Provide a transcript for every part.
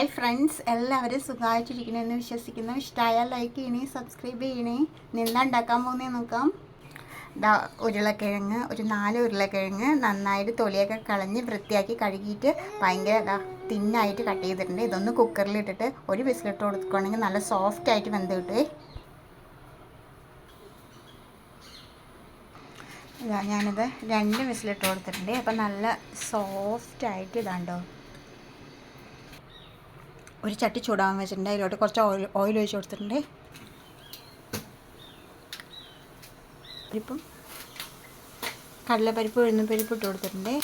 Hi friends എല്ലാവരും സുഖമായിട്ടിരിക്കണമെന്ന് വിശ്വസിക്കുന്നു. ഇഷ്ടമായാൽ ലൈക്ക് ചെയ്യണേ സബ്സ്ക്രൈബ് ചെയ്യണേ. നിന്ന് ഉണ്ടാക്കാൻ പോകുന്നേ നോക്കാം. ദാ ഉരുളക്കിഴങ്ങ് ഒരു നാല് ഉരുളക്കിഴങ്ങ് നന്നായിട്ട് തൊലിയൊക്കെ കളഞ്ഞ് വൃത്തിയാക്കി കഴുകിയിട്ട് ഭയങ്കര ഇതാ തിന്നായിട്ട് കട്ട് ചെയ്തിട്ടുണ്ട്. ഇതൊന്ന് കുക്കറിൽ ഇട്ടിട്ട് ഒരു ബിസ്ക്കറ്റ് കൊടുക്കുകയാണെങ്കിൽ നല്ല സോഫ്റ്റ് ആയിട്ട് വെന്ത് കിട്ടുവേ. ഞാനിത് രണ്ട് വിസിലിട്ട് കൊടുത്തിട്ടുണ്ട്. അപ്പം നല്ല സോഫ്റ്റ് ആയിട്ട് ഇതാണ്ടോ. ഒരു ചട്ടി ചൂടാൻ വെച്ചിട്ടുണ്ട്. അതിലോട്ട് കുറച്ച് ഓയിൽ ഓയിൽ ഒഴിച്ച് കൊടുത്തിട്ടുണ്ട്. പരിപ്പും കടലപ്പരിപ്പ് ഉഴുന്നപ്പരിപ്പ് ഇട്ട് കൊടുത്തിട്ടുണ്ട്.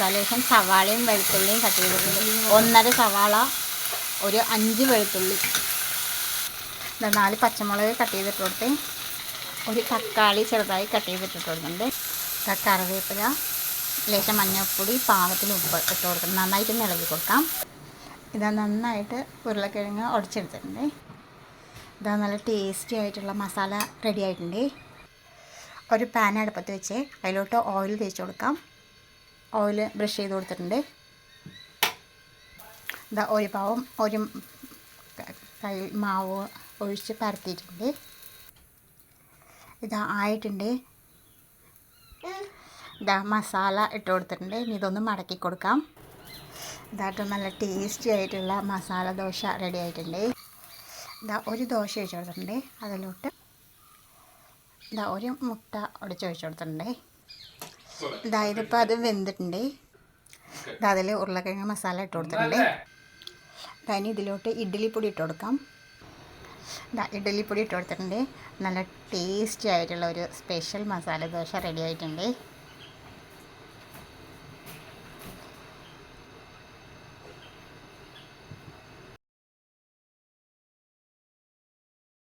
തലേശം സവാളയും വെളുത്തുള്ളിയും കട്ട് ചെയ്തിട്ടുണ്ട് ഒന്നര സവാള ഒരു അഞ്ച് വെളുത്തുള്ളി. നാല് പച്ചമുളക് കട്ട് ചെയ്തിട്ട് കൊടുത്ത് ഒരു തക്കാളി ചെറുതായി കട്ട് ചെയ്തിട്ട് കൊടുക്കുന്നുണ്ട് കറിവേപ്പില ലേശം മഞ്ഞൾപ്പൊടി പാകത്തിന് ഉപ്പ് ഇട്ട് കൊടുക്കണം നന്നായിട്ട് ഇളകി കൊടുക്കാം. ഇതാ നന്നായിട്ട് ഉരുളക്കിഴങ്ങ് ഉടച്ചെടുത്തിട്ടുണ്ട് ഇതാ നല്ല ടേസ്റ്റി ആയിട്ടുള്ള മസാല റെഡി ആയിട്ടുണ്ട്. ഒരു പാൻ അടുപ്പത്ത് വെച്ച് അതിലോട്ട് ഓയിൽ തേച്ച് കൊടുക്കാം. ഓയിൽ ബ്രഷ് ചെയ്ത് കൊടുത്തിട്ടുണ്ട്. ഇതാ ഒരു പാവം ഒരു കൈ മാവ് ഒഴിച്ച് പരത്തിയിട്ടുണ്ട്. ഇതാ ആയിട്ടുണ്ട്. ഇതാ മസാല ഇട്ട് കൊടുത്തിട്ടുണ്ട്. ഇനി ഇതൊന്ന് മടക്കി കൊടുക്കാം. ഇതായിട്ട് നല്ല ടേസ്റ്റി ആയിട്ടുള്ള മസാല ദോശ റെഡി ആയിട്ടുണ്ട്. ഇതാ ഒരു ദോശ ഒഴിച്ചു കൊടുത്തിട്ടുണ്ട്. അതിലോട്ട് ഇതാ ഒരു മുട്ട ഒടിച്ച് ഒഴിച്ചു കൊടുത്തിട്ടുണ്ട്. ഇതാ ഇതിപ്പോൾ അത് വെന്തിട്ടുണ്ട്. ഇതാ അതിൽ ഉരുളക്കിഴങ്ങ് മസാല ഇട്ട് കൊടുത്തിട്ടുണ്ട്. ഇനി ഇതിലോട്ട് ഇഡ്ഡലിപ്പൊടി ഇട്ട് കൊടുക്കാം. ഇതാ ഇഡ്ഡലിപ്പൊടി ഇട്ട് കൊടുത്തിട്ടുണ്ട്. നല്ല ടേസ്റ്റി ആയിട്ടുള്ള ഒരു സ്പെഷ്യൽ മസാല ദോശ റെഡി ആയിട്ടുണ്ട്.